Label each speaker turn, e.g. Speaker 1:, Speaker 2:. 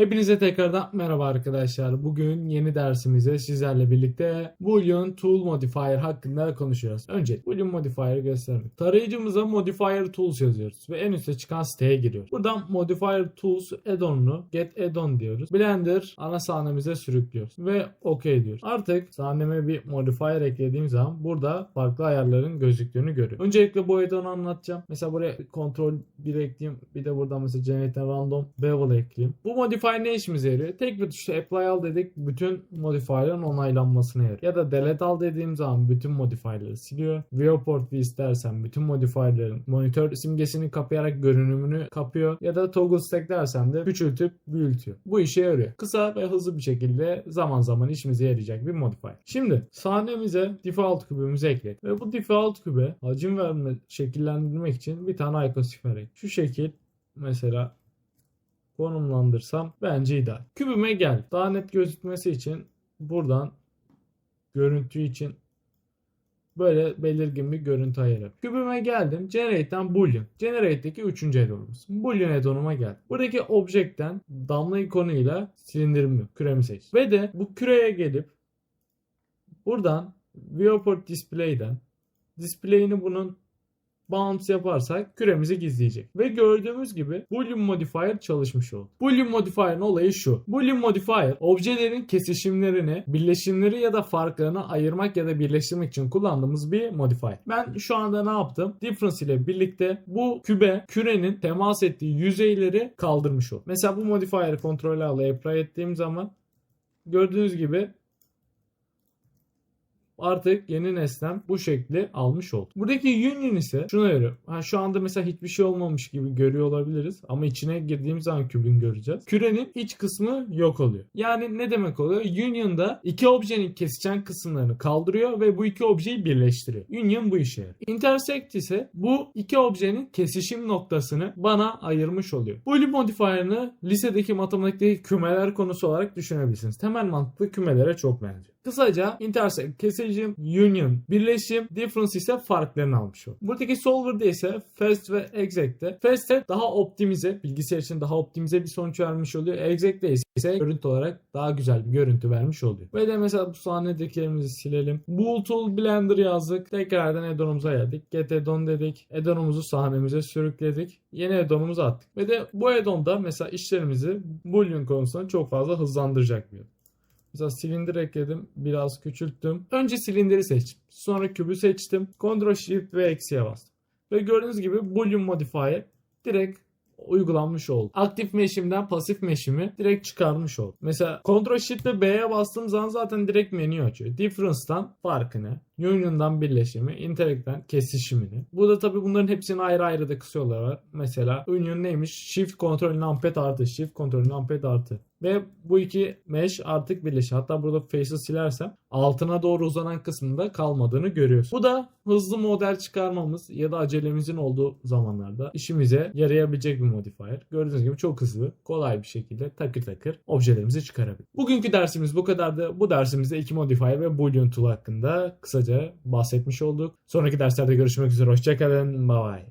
Speaker 1: Hepinize tekrardan merhaba arkadaşlar. Bugün yeni dersimize sizlerle birlikte Boolean Tool Modifier hakkında konuşuyoruz. Önce Boolean Modifier'ı göstermek. Tarayıcımıza Modifier Tools yazıyoruz ve en üstte çıkan siteye giriyoruz. Buradan Modifier Tools add-on'unu get add-on diyoruz. Blender ana sahnemize sürüklüyoruz ve OK diyoruz. Artık sahneme bir modifier eklediğim zaman burada farklı ayarların gözüktüğünü görüyorum. Öncelikle bu add-on'u anlatacağım. Mesela buraya Ctrl 1 ekleyeyim. Bir de buradan mesela Generate Random Bevel ekleyeyim. Bu modifier ne işimize yarıyor? Tek bir tuşla apply al dedik bütün modifier'ların onaylanmasına yarıyor. Ya da delete al dediğim zaman bütün modifier'ları siliyor. Viewport V istersen bütün modifier'ların monitör simgesini kapayarak görünümünü kapıyor. Ya da toggle stack dersen de küçültüp büyütüyor. Bu işe yarıyor. Kısa ve hızlı bir şekilde zaman zaman işimize yarayacak bir modifier. Şimdi sahnemize default kübümüzü ekledik. Ve bu default kübe hacim verme, şekillendirmek için bir tane icosfer ek. Şu şekil mesela konumlandırsam bence ideal. Kübüme gel. Daha net gözükmesi için buradan görüntü için böyle belirgin bir görüntü ayarı. Kübüme geldim. Generate'den Boolean. Generate'deki üçüncü addonumuz. Boolean addonuma gel. Buradaki objekten damla ikonuyla silindirimi, küremi seç. Ve de bu küreye gelip buradan Viewport Display'den display'ini bunun bounce yaparsak küremizi gizleyecek. Ve gördüğümüz gibi Boolean Modifier çalışmış oldu. Boolean Modifier'ın olayı şu. Boolean Modifier objelerin kesişimlerini, birleşimleri ya da farklarını ayırmak ya da birleştirmek için kullandığımız bir modifier. Ben şu anda ne yaptım? Difference ile birlikte bu kübe, kürenin temas ettiği yüzeyleri kaldırmış oldum. Mesela bu modifier'ı kontrol alıp apply ettiğim zaman gördüğünüz gibi artık yeni nesnem bu şekli almış oldu. Buradaki union ise şuna yarıyor. Ha, şu anda mesela hiçbir şey olmamış gibi görüyor olabiliriz ama içine girdiğimiz zaman kübün göreceğiz. Kürenin iç kısmı yok oluyor. Yani ne demek oluyor? Union'da iki objenin kesişen kısımlarını kaldırıyor ve bu iki objeyi birleştiriyor. Union bu işe yarıyor. Intersect ise bu iki objenin kesişim noktasını bana ayırmış oluyor. Boolean modifier'ını lisedeki matematikteki kümeler konusu olarak düşünebilirsiniz. Temel mantıklı kümelere çok benziyor. Kısaca intersect, kesişim, union, birleşim, difference ise farklarını almış oldu. Buradaki solver'da ise fast ve exact'te. Fast'te daha optimize, bilgisayar için daha optimize bir sonuç vermiş oluyor. Exact'te ise görüntü olarak daha güzel bir görüntü vermiş oluyor. Ve de mesela bu sahnedekilerimizi silelim. Bool Tool Blender yazdık. Tekrardan addon'umuza geldik. Get addon dedik. Addon'umuzu sahnemize sürükledik. Yeni addon'umuzu attık. Ve de bu addon'da mesela işlerimizi Boolean konusunda çok fazla hızlandıracak bir addon. Mesela silindir ekledim. Biraz küçülttüm. Önce silindiri seçtim. Sonra kübü seçtim. Ctrl Shift ve eksiye bastım. Ve gördüğünüz gibi Boolean Modifier direkt uygulanmış oldu. Aktif meşimden pasif meşimi direkt çıkarmış oldu. Mesela Ctrl Shift ve B'ye bastığım zaman zaten direkt menü açıyor. Difference'dan farkını, Union'dan birleşimi, Interact'ten kesişimini. Burada tabi bunların hepsinin ayrı ayrı da var. Mesela Union neymiş? Shift Ctrl Numpad artı, Shift Ctrl Numpad artı. Ve bu iki mesh artık birleşiyor. Hatta burada face'i silersem altına doğru uzanan kısmında kalmadığını görüyorsun. Bu da hızlı model çıkarmamız ya da acelemizin olduğu zamanlarda işimize yarayabilecek bir modifier. Gördüğünüz gibi çok hızlı, kolay bir şekilde takır takır objelerimizi çıkarabilir. Bugünkü dersimiz bu kadardı. Bu dersimizde iki modifier ve boolean tool hakkında kısaca bahsetmiş olduk. Sonraki derslerde görüşmek üzere. Hoşçakalın. Bye bye.